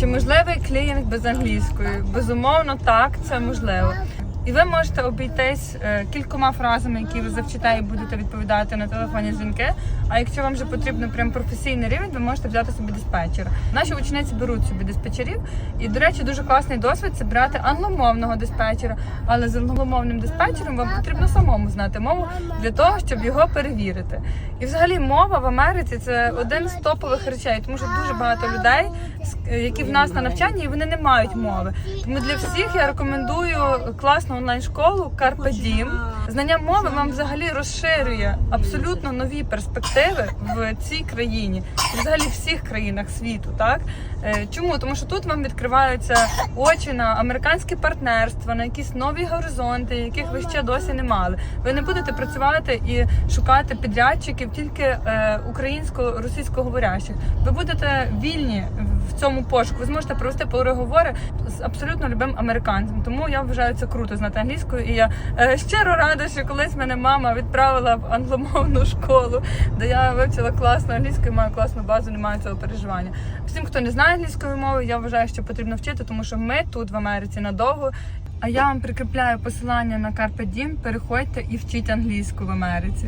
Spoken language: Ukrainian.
Чи можливий клієнт без англійської? Безумовно, так, це можливо. І ви можете обійтись е, кількома фразами, які ви завчите і будете відповідати на телефонні дзвінки. А якщо вам вже потрібно прям професійний рівень, ви можете взяти собі диспетчера. Наші учениці беруть собі диспетчерів. І, до речі, дуже класний досвід це брати англомовного диспетчера. Але з англомовним диспетчером вам потрібно самому знати мову для того, щоб його перевірити. І взагалі мова в Америці це один з топових речей, тому що дуже багато людей, які в нас на навчанні, і вони не мають мови. Тому для всіх я рекомендую класну онлайн-школу Diem. Знання мови вам взагалі розширює абсолютно нові перспективи в цій країні, взагалі всіх країнах світу. Так Е, чому? Тому що тут вам відкриваються очі на американське партнерство, на якісь нові горизонти, яких ви ще досі не мали. Ви не будете працювати і шукати підрядчиків тільки е, українсько-російсько говорящих. Ви будете вільні в цьому пошуку. Ви зможете провести переговори з абсолютно любим американцем. Тому я вважаю це круто знати англійську. І я е, щиро рада, що колись мене мама відправила в англомовну школу, де я вивчила класно англійську і маю класну базу, немає цього переживання. Всім, хто не знає англійської мови, я вважаю, що потрібно вчити, тому що ми тут в Америці надовго. А я вам прикріпляю посилання на Carpe Diem. Переходьте і вчіть англійську в Америці.